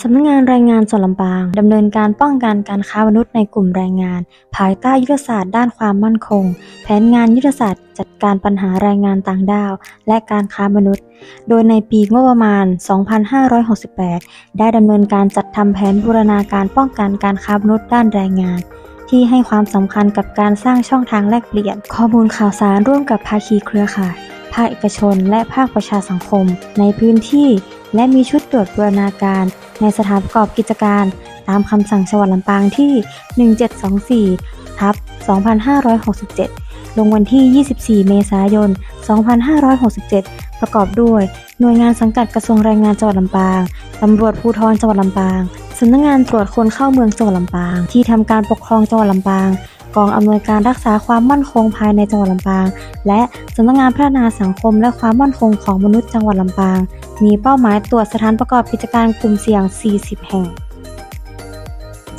สำนักงานแรงงานส่วนลำปางดำเนินการป้องกันการค้ามนุษย์ในกลุ่มแรงงาน ภายใต้ยุทธศาสตร์ด้านความมั่นคง แผนงานยุทธศาสตร์ จัดการปัญหาแรงงานต่างด้าว และการค้ามนุษย์ โดยในปีงบประมาณ 2568 ได้ดำเนินการจัดทำแผนบูรณาการป้องกันการค้ามนุษย์ด้านแรงงานที่ให้ความสำคัญกับการสร้างช่องทางแลกเปลี่ยน ข้อมูลข่าวสารร่วมกับภาคีเครือข่าย ภาคเอกชน และภาคประชาสังคม ในพื้นที่ และมีชุดตรวจบูรณาการในสถานประกอบกิจการ ตามคำสั่งจังหวัดลำปางที่ 1724ทับ2567 ลงวันที่ 24 เมษายน 2567 ประกอบด้วยหน่วยงานสังกัดกระทรวงแรงงานจังหวัดลำปาง ตำรวจภูธรจังหวัดลำปาง สำนักงานตรวจคนเข้าเมืองจังหวัดลำปาง ที่ทำการปกครองจังหวัดลำปาง กองอำนวยการรักษาความมั่นคงภายในจังหวัดลำปาง และสำนักงานพัฒนาสังคมและความมั่นคงของมนุษย์จังหวัดลำปาง มีเป้าหมายตรวจสถานประกอบกิจการกลุ่มเสี่ยง 40 แห่ง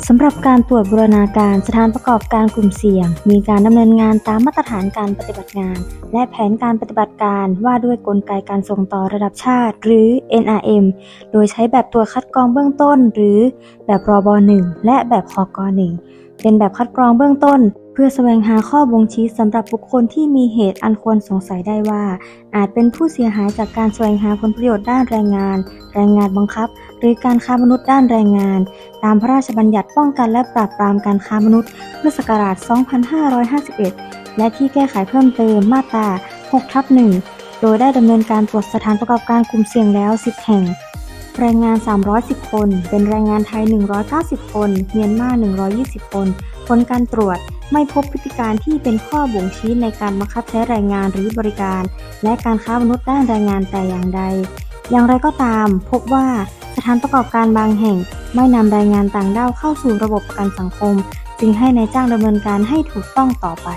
สำหรับการตรวจบูรณาการสถานประกอบการกลุ่มเสี่ยง มีการดำเนินงานตามมาตรฐานการปฏิบัติงาน และแผนการปฏิบัติการว่าด้วยกลไกการส่งต่อระดับชาติ หรือ NRM โดยใช้แบบตรวจคัดกรองเบื้องต้น หรือแบบรบ 1 และแบบคก 1 เป็นแบบคัดกรองเบื้องต้น เพื่อแสวงหาข้อบ่งชี้สำหรับบุคคลที่มีเหตุอันควรสงสัยได้ว่า อาจเป็นผู้เสียหายจากการแสวงหาผลประโยชน์ด้านแรงงาน แรงงานบังคับ หรือการค้ามนุษย์ด้านแรงงาน ตามพระราชบัญญัติป้องกันและปราบปรามการค้ามนุษย์พุทธศักราช 2551 และที่แก้ไขเพิ่มเติมมาตรา6ทับ1โดยได้ดำเนินการตรวจสถานประกอบการกลุ่มเสี่ยงแล้ว 10 แห่ง แรงงาน 310 คน เป็นแรงงานไทย 190 คน เมียนมา 120 คน ผลการตรวจไม่พบพฤติการที่เป็นข้อบ่งชี้ในการบังคับใช้แรงงานหรือบริการ และการค้ามนุษย์ด้านแรงงานแต่อย่างใด อย่างไรก็ตาม พบว่าสถานประกอบการบางแห่ง ไม่นำแรงงานต่างด้าวเข้าสู่ระบบประกันสังคม จึงให้ในายจ้างดำเนินการให้ถูกต้องต่อไป